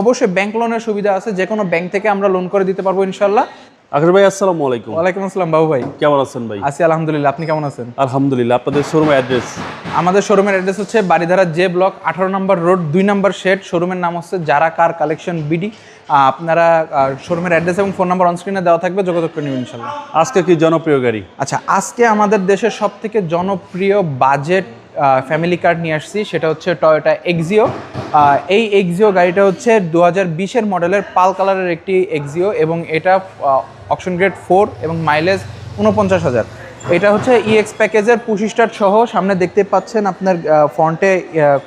অবশ্যই ব্যাংক লোনের সুবিধা আছে যে কোনো ব্যাংক থেকে আমরা লোন করে দিতে পারব ইনশাল্লাহ আখর ভাই আসসালামু আলাইকুম। ওয়ালাইকুম আসসালাম বাবু ভাই। কেমন আছেন ভাই? আছি আলহামদুলিল্লাহ আপনি কেমন আছেন? আলহামদুলিল্লাহ আপনাদের শোরুম অ্যাড্রেস আমাদের শোরুমের অ্যাড্রেস হচ্ছে বাড়িধারা জে ব্লক আঠারো নম্বর রোড দুই নম্বর শেড শোরুমের নাম হচ্ছে যারা কার কালেকশন বিডি আপনারা শোরুমের অ্যাড্রেস এবং ফোন নাম্বার অনস্ক্রিনে দেওয়া থাকবে যোগাযোগ করে নেবেন ইনশাল্লাহ আজকে কি জনপ্রিয় গাড়ি? আচ্ছা আজকে আমাদের দেশের সব থেকে জনপ্রিয় বাজেট ফ্যামিলি কার নিয়ে আসছি সেটা হচ্ছে টয়োটা এক্সিও এই এক্সিও গাড়িটা হচ্ছে দু হাজার বিশের মডেলের পাল কালারের একটি এক্সিও এবং এটা অপশন গ্রেড ফোর এবং মাইলেজ উনপঞ্চাশ হাজার। এটা হচ্ছে ইএক্স প্যাকেজের পুশি স্টার্ট সহ সামনে দেখতে পাচ্ছেন আপনার ফ্রন্টে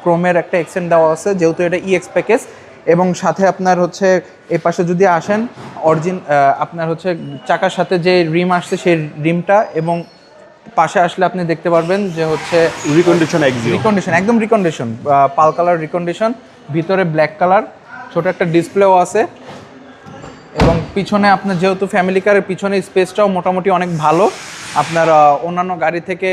ক্রোমের একটা এক্সেন্ট দেওয়া আছে, যেহেতু এটা ইএক্স প্যাকেজ এবং সাথে আপনার হচ্ছে এই পাশে যদি আসেন অরিজিন আপনার হচ্ছে চাকার সাথে যে রিম আসছে সেই রিমটা এবং পাশে আসলে আপনি দেখতে পারবেন যে হচ্ছে রিকন্ডিশন এক্সিও রিকন্ডিশন একদম রিকন্ডিশন পাল কালার রিকন্ডিশন ভিতরে ব্ল্যাক কালার ছোট একটা ডিসপ্লেও আছে। এবং পিছনে আপনার যেহেতু ফ্যামিলি কারের পিছনে স্পেসটাও মোটামুটি অনেক ভালো। আপনার অন্যান্য গাড়ি থেকে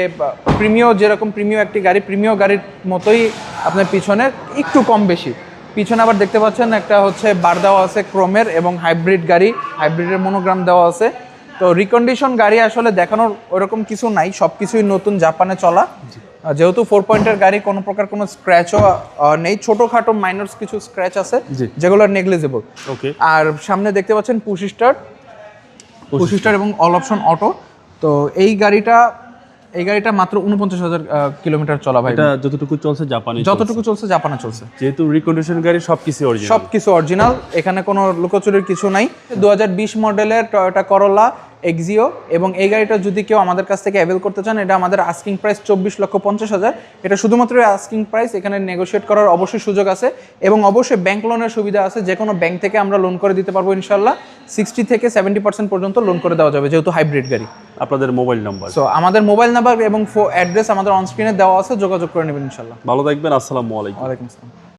প্রিমিয় যেরকম প্রিমিয় একটি গাড়ি প্রিমিয় গাড়ির মতোই আপনার পিছনে একটু কম বেশি। পিছনে আবার দেখতে পাচ্ছেন একটা হচ্ছে বার দেওয়া আছে ক্রোমের এবং হাইব্রিড গাড়ি হাইব্রিডের মনোগ্রাম দেওয়া আছে। তো রিকন্ডিশন গাড়ি আসলে দেখানোর ওরকম কিছু নাই সব কিছুই নতুন জাপানে চলা। যেহেতু ফোর পয়েন্টের গাড়ি কোনো প্রকার কোনো স্ক্র্যাচও নেই ছোটোখাটো মাইনরস কিছু স্ক্র্যাচ আছে। যেগুলো নেগলিজেবল ওকে আর সামনে দেখতে পাচ্ছেন push start push start push এবং অল অপশন অটো তো এই গাড়িটা এই গাড়িটা মাত্র উনপঞ্চাশ হাজার কিলোমিটার চলা ভাই। এটা যতটুকু চলছে জাপানে যতটুকু চলছে জাপানে চলছে। যেহেতু রিকন্ডিশন গাড়ি সবকিছু অরিজিনাল সব কিছু অরিজিনাল এখানে কোনো লুকোচুরির কিছু নাই। দুহাজার বিশ মডেলের টয়োটা করোলা এক্সিও এবং এই গাড়িটা যদি কেউ আমাদের কাছ থেকে অ্যাভেল করতে চান এটা আমাদের আস্কিং প্রাইস চব্বিশ লক্ষ পঞ্চাশ হাজার। এটা শুধুমাত্র আস্কিং প্রাইস এখানে নেগোশিয়েট করার অবশ্যই সুযোগ আছে এবং অবশ্যই ব্যাংক লোনের সুবিধা আছে। যে কোনো ব্যাংক থেকে আমরা লোন করে দিতে পারব ইনশাল্লাহ সিক্সটি থেকে সেভেন্টি পার্সেন্ট পর্যন্ত লোন করে দেওয়া যাবে যেহেতু হাইব্রিড গাড়ি। আপনাদের মোবাইল নাম্বার। সো আমাদের মোবাইল নাম্বার এবং অ্যাড্রেস আমাদের অনস্ক্রিনে দেওয়া আছে যোগাযোগ করে নেবেন ইনশাল্লাহ ভালো থাকবেন আসসালামু আলাইকুম। ওয়ালাইকুম আসসালাম।